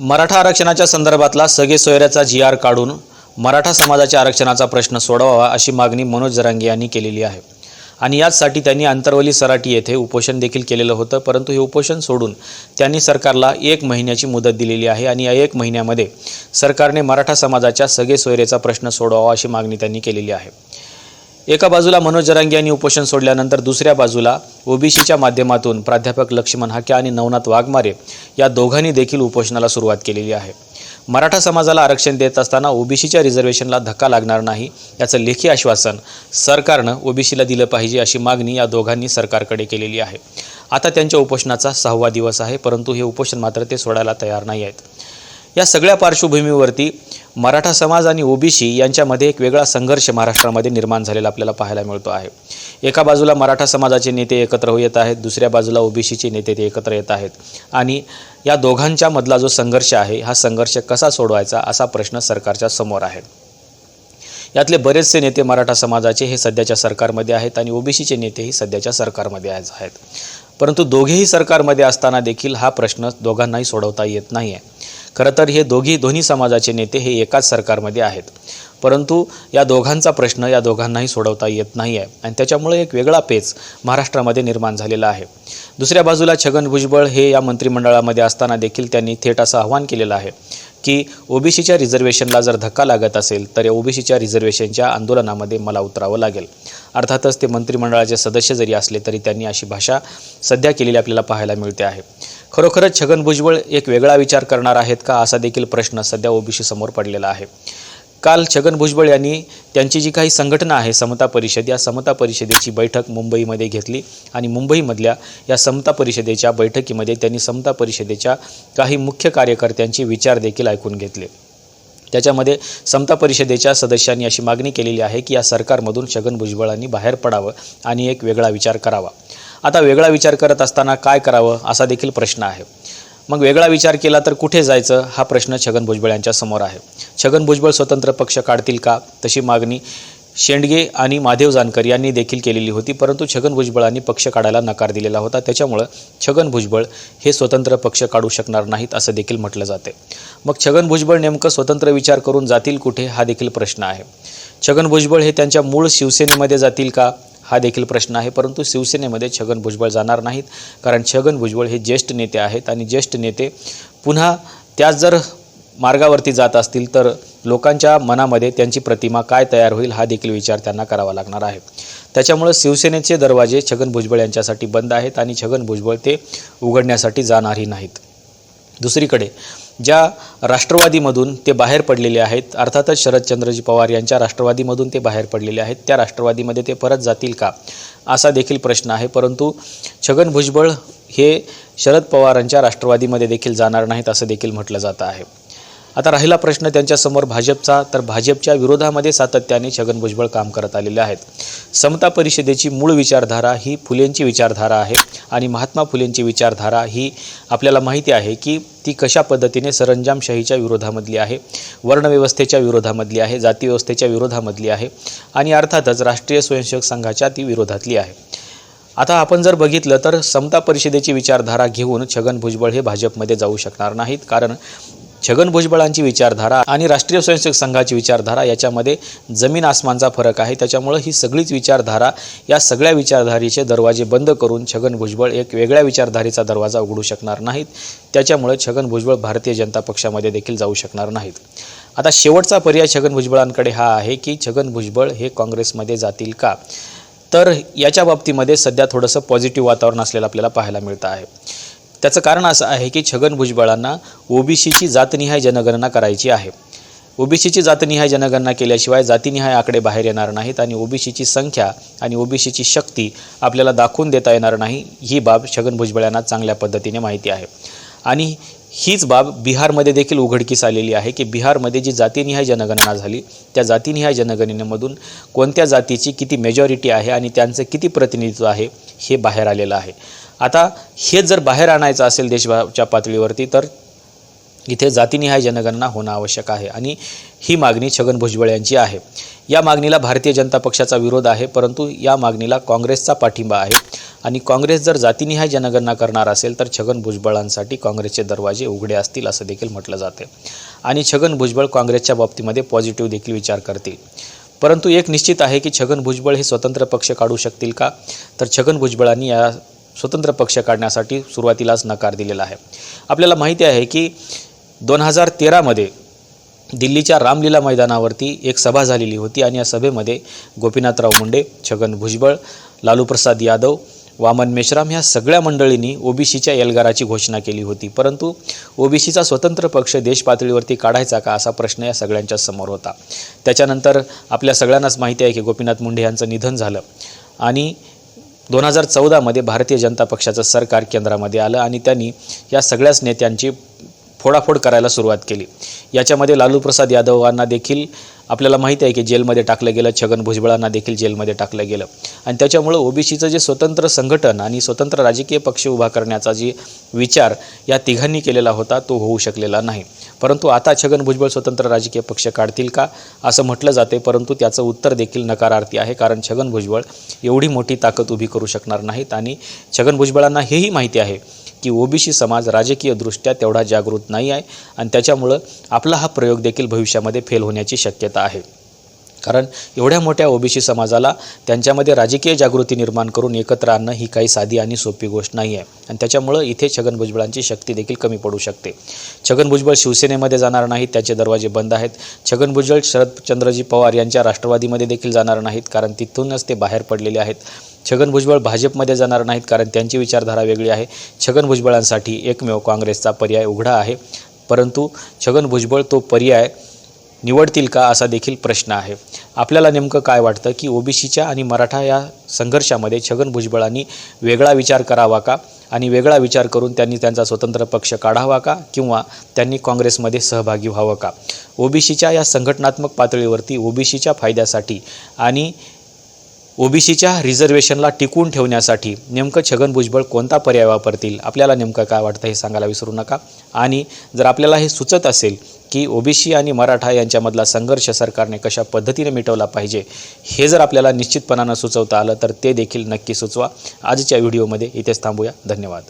मराठा आरक्षणाच्या संदर्भातला सगळे सोयऱ्याचा जी आर काढून मराठा समाजाच्या आरक्षणाचा प्रश्न सोडवावा अशी मागणी मनोज जरांगे यांनी केलेली आहे. आणि याचसाठी त्यांनी आंतरवली सराटी येथे उपोषण देखील केलेलं होतं परंतु हे उपोषण सोडून त्यांनी सरकारला एक महिन्याची मुदत दिलेली आहे आणि या एक महिन्यामध्ये सरकारने मराठा समाजाच्या सगळे सोयरेचा प्रश्न सोडवावा अशी मागणी त्यांनी केलेली आहे. एका बाजूला मनोज जरांगे यांनी उपोषण सोडल्यानंतर दुसऱ्या बाजूला ओबीसीच्या माध्यमातून प्राध्यापक लक्ष्मण हाके आणि नवनाथ वाघमारे या दोघांनी देखील उपोषणाला सुरुवात केलेली आहे. मराठा समाजाला आरक्षण देत असताना ओबीसीच्या रिझर्वेशनला धक्का लागणार नाही याचं लेखी आश्वासन सरकारनं ओबीसीला दिलं पाहिजे अशी मागणी या दोघांनी सरकारकडे केलेली आहे. आता त्यांच्या उपोषणाचा सहावा दिवस आहे परंतु हे उपोषण मात्र ते सोडायला तयार नाही आहेत. या सगळ्या पार्श्वभूमीवरती मराठा समाज आणि ओबीसी यांच्यामध्ये एक वेगळा संघर्ष महाराष्ट्रामध्ये निर्माण झालेला आपल्याला पाहायला मिळतो आहे. एका बाजूला मराठा समाजाचे नेते एकत्र येत आहेत दुसऱ्या बाजूला ओबीसीचे नेते ते एकत्र येत आहेत. आणि या दोघांच्या मधला जो संघर्ष आहे हा संघर्ष कसा सोडवायचा असा प्रश्न सरकारच्या समोर आहे. यातले बरेचसे नेते मराठा समाजाचे हे सध्याच्या सरकारमध्ये आहेत आणि ओबीसीचे नेतेही सध्याच्या सरकारमध्ये आज आहेत. परंतु दोघेही सरकारमध्ये असताना देखील हा प्रश्न दोघांनाही सोडवता येत नाही आहे खरं तर हे दोघी दोन्ही समाजाचे नेते हे एकाच सरकारमध्ये आहेत. परंतु या दोघांचा प्रश्न या दोघांनाही सोडवता येत नाही आहे आणि त्याच्यामुळे एक वेगळा पेच महाराष्ट्रामध्ये निर्माण झालेला आहे. दुसऱ्या बाजूला छगन भुजबळ हे या मंत्रिमंडळामध्ये असताना देखील त्यांनी थेट असं आव्हान केलेलं आहे. की ओबीसीच्या रिझर्वेशनला जर धक्का लागत असेल तर या ओबीसीच्या रिझर्वेशनच्या आंदोलनामध्ये मला उतरावं लागेल. अर्थातच ते मंत्रिमंडळाचे सदस्य जरी असले तरी त्यांनी अशी भाषा सध्या केलेली आपल्याला पाहायला मिळते आहे. खरोखरच छगन भुजबळ एक वेगळा विचार करणार आहेत का असा देखील प्रश्न सध्या ओबीसी समोर पडलेला आहे. काल छगन भुजबळ यांनी त्यांची जी काही संघटना आहे समता परिषद या समता परिषदेची बैठक मुंबईमध्ये घेतली आणि मुंबईमधल्या या समता परिषदेच्या बैठकीमध्ये त्यांनी समता परिषदेच्या काही मुख्य कार्यकर्त्यांचे विचार देखील ऐकून घेतले. त्याच्यामध्ये समता परिषदेच्या सदस्यांनी अशी मागणी केलेली आहे की या सरकारमधून छगन भुजबळांनी बाहेर पडावं आणि एक वेगळा विचार करावा. आता वेगळा विचार करत असताना काय करावं असा देखील प्रश्न आहे. मग वेगळा विचार केला तर कुठे जायचं? हा प्रश्न छगन भुजबळ यांच्या समोर आहे. छगन भुजबळ स्वतंत्र पक्ष काढतील का? तशी मागणी शेंडगे आणि महादेव जानकर यांनी देखील केलेली होती. परंतु छगन भुजबळांनी पक्ष काढायला नकार दिलेला होता. त्याच्यामुळं छगन भुजबळ हे स्वतंत्र पक्ष काढू शकणार नाहीत असं देखील म्हटलं जाते. मग छगन भुजबळ नेमकं स्वतंत्र विचार करून जातील कुठे? हा देखील प्रश्न आहे. छगन भुजबळ हे त्यांच्या मूळ शिवसेनेमध्ये जातील का? हा देखील प्रश्न आहे परंतु शिवसेनेमध्ये छगन भुजबळ जाणार नाहीत कारण छगन भुजबळ हे ज्येष्ठ नेते आहेत आणि ज्येष्ठ नेते पुन्हा त्याच जर मार्गावरती जात असतील तर लोकांच्या मनामध्ये त्यांची प्रतिमा काय तयार होईल हा देखील विचार त्यांना करावा लागणार आहे. त्याच्यामुळं शिवसेनेचे दरवाजे छगन भुजबळ यांच्यासाठी बंद आहेत आणि छगन भुजबळ ते उघडण्यासाठी जाणारही नाहीत. दुसरीकडे ज्या राष्ट्रवादीमधून ते बाहेर पडलेले आहेत अर्थातच शरदचंद्रजी पवार यांच्या राष्ट्रवादीमधून ते बाहेर पडलेले आहेत त्या राष्ट्रवादीमध्ये ते परत जातील का? असा देखील प्रश्न आहे परंतु छगन भुजबळ हे शरद पवारांच्या राष्ट्रवादीमध्ये देखील जाणार नाहीत असं देखील म्हटलं जातं आहे. आता राहिला प्रश्न त्यांच्यासमोर भाजपचा तर भाजपच्या विरोधामध्ये सातत्याने छगन भुजबळ काम करत आलेले आहेत. समता परिषदेची मूळ विचारधारा ही फुलेंची विचारधारा आहे आणि महात्मा फुलेंची विचारधारा ही आपल्याला माहिती आहे की ती कशा पद्धतीने सरंजामशाहीच्या विरोधामधली आहे वर्णव्यवस्थेच्या विरोधामधली आहे जातीव्यवस्थेच्या विरोधामधली आहे आणि अर्थातच राष्ट्रीय स्वयंसेवक संघाच्या ती विरोधातली आहे. आता आपण जर बघितलं तर समता परिषदेची विचारधारा घेऊन छगन भुजबळ हे भाजपमध्ये जाऊ शकणार नाहीत कारण छगन भुजबळांची विचारधारा आणि राष्ट्रीय स्वयंसेवक संघाची विचारधारा याच्यामध्ये जमीन आसमानचा फरक आहे. त्याच्यामुळं ही सगळीच विचारधारा या सगळ्या विचारधारेचे दरवाजे बंद करून छगन भुजबळ एक वेगळ्या विचारधारेचा दरवाजा उघडू शकणार नाहीत. त्याच्यामुळे छगन भुजबळ भारतीय जनता पक्षामध्ये देखील जाऊ शकणार नाहीत. आता शेवटचा पर्याय छगन भुजबळांकडे हा आहे की छगन भुजबळ हे काँग्रेसमध्ये जातील का? तर याच्या बाबतीमध्ये सध्या थोडंसं पॉझिटिव्ह वातावरण असलेलं आपल्याला पाहायला मिळतं आहे. त्याचं कारण असं आहे की छगन भुजबळांना ओबीसीची जातनिहाय जनगणना करायची आहे. ओबीसीची जातनिहाय जनगणना केल्याशिवाय जातीनिहाय आकडे बाहेर येणार नाहीत आणि ओबीसीची संख्या आणि ओबीसीची शक्ती आपल्याला दाखवून देता येणार नाही ही बाब छगन भुजबळ यांना चांगल्या पद्धतीने माहिती आहे. आणि हीच बाब बिहारमध्ये देखील उघडकीस आलेली आहे की बिहारमध्ये जी जातीनिहाय जनगणना झाली त्या जातीनिहाय जनगणनेमधून कोणत्या जातीची किती मेजॉरिटी आहे आणि त्यांचं किती प्रतिनिधित्व आहे हे बाहेर आलेलं आहे. आता हे जर बाहेर आणायचं असेल देशभाच्या पातळीवरती तर इथे जातीनिहाय जनगणना होणं आवश्यक आहे. आणि ही मागणी छगन भुजबळ यांची आहे. या मागणीला भारतीय जनता पक्षाचा विरोध आहे परंतु या मागणीला काँग्रेसचा पाठिंबा आहे. आणि काँग्रेस जर जातीनिहाय जनगणना करणार असेल तर छगन भुजबळांसाठी काँग्रेसचे दरवाजे उघडे असतील असं देखील म्हटलं जाते. आणि छगन भुजबळ काँग्रेसच्या बाबतीमध्ये पॉझिटिव्ह देखील विचार करतील. परंतु एक निश्चित आहे की छगन भुजबळ हे स्वतंत्र पक्ष काढू शकतील का? तर छगन भुजबळांनी या स्वतंत्र पक्ष काढण्यासाठी सुरुवातीलाच नकार दिलेला आहे. आपल्याला माहिती आहे की दोन हजार तेरामध्ये दिल्लीच्या रामलीला मैदानावरती एक सभा झालेली होती आणि या सभेमध्ये गोपीनाथराव मुंडे छगन भुजबळ लालूप्रसाद यादव वामन मेश्राम ह्या सगळ्या मंडळींनी ओबीसीच्या एल्गाराची घोषणा केली होती. परंतु ओबीसीचा स्वतंत्र पक्ष देशपातळीवरती काढायचा का असा प्रश्न या सगळ्यांच्या समोर होता. त्याच्यानंतर आपल्या सगळ्यांनाच माहिती आहे की गोपीनाथ मुंडे यांचं निधन झालं. आणि दोन हजार चौदामध्ये भारतीय जनता पक्षाचं सरकार केंद्रामध्ये आलं आणि त्यांनी या सगळ्याच नेत्यांची फोडाफोड करायला सुरुवात केली. याच्यामध्ये लालूप्रसाद यादवांना देखील आपल्याला माहिती आहे की जेलमध्ये टाकलं गेलं छगन भुजबळांना देखील जेलमध्ये टाकलं गेलं. आणि त्याच्यामुळं ओबीसीचं जे स्वतंत्र संघटन आणि स्वतंत्र राजकीय पक्ष उभा करण्याचा जी विचार या तिघांनी केलेला होता तो होऊ शकलेला नाही. परंतु आता छगन भुजबळ स्वतंत्र राजकीय पक्ष काढतील का? असं म्हटलं जाते परंतु त्याचं उत्तर देखील नकारार्थी आहे कारण छगन भुजबळ एवढी मोठी ताकद उभी करू शकणार नाहीत आणि छगन भुजबळांना हेही माहिती आहे की ओबीसी समाज राजकीयदृष्ट्या तेवढा जागृत नाही आहे आणि त्याच्यामुळं आपला हा प्रयोग देखील भविष्यामध्ये फेल होण्याची शक्यता आहे. कारण एवढ्या मोठ्या ओबीसी समाजाला त्यांच्यामध्ये राजकीय जागृती निर्माण करून एकत्र आणणं ही काही साधी आणि सोपी गोष्ट नाही आहे आणि त्याच्यामुळं इथे छगन भुजबळांची शक्ती देखील कमी पडू शकते. छगन भुजबळ शिवसेनेमध्ये जाणार नाहीत त्याचे दरवाजे बंद आहेत. छगन भुजबळ शरदचंद्रजी पवार यांच्या राष्ट्रवादीमध्ये देखील जाणार नाहीत कारण तिथूनच ते बाहेर पडलेले आहेत. छगन भुजबळ भाजपमध्ये जाणार नाहीत कारण त्यांची विचारधारा वेगळी आहे. छगन भुजबळांसाठी एकमेव काँग्रेसचा पर्याय उघडा आहे. परंतु छगन भुजबळ तो पर्याय निवडतील का असा देखील प्रश्न आहे. आपल्याला नेमकं काय वाटतं की ओबीसीच्या आणि मराठा या संघर्षामध्ये छगन भुजबळांनी वेगळा विचार करावा का? आणि वेगळा विचार करून त्यांनी त्यांचा स्वतंत्र पक्ष काढावा का? किंवा त्यांनी काँग्रेसमध्ये सहभागी व्हावं का? ओबीसीच्या या संघटनात्मक पातळीवरती ओबीसीच्या फायद्यासाठी आणि ओबीसीच्या रिझर्वेशनला टिकवून ठेवण्यासाठी नेमकं छगन भुजबळ कोणता पर्याय वापरतील? आपल्याला नेमकं काय वाटतं हे सांगायला विसरू नका. आणि जर आपल्याला हे सुचत असेल की ओबीसी आणि मराठा यांच्यामधला संघर्ष सरकारने कशा पद्धतीने मिटवला पाहिजे हे जर आपल्याला निश्चितपणानं सुचवता आलं तर ते देखील नक्की सुचवा. आजच्या व्हिडिओमध्ये इथेच थांबूया. धन्यवाद.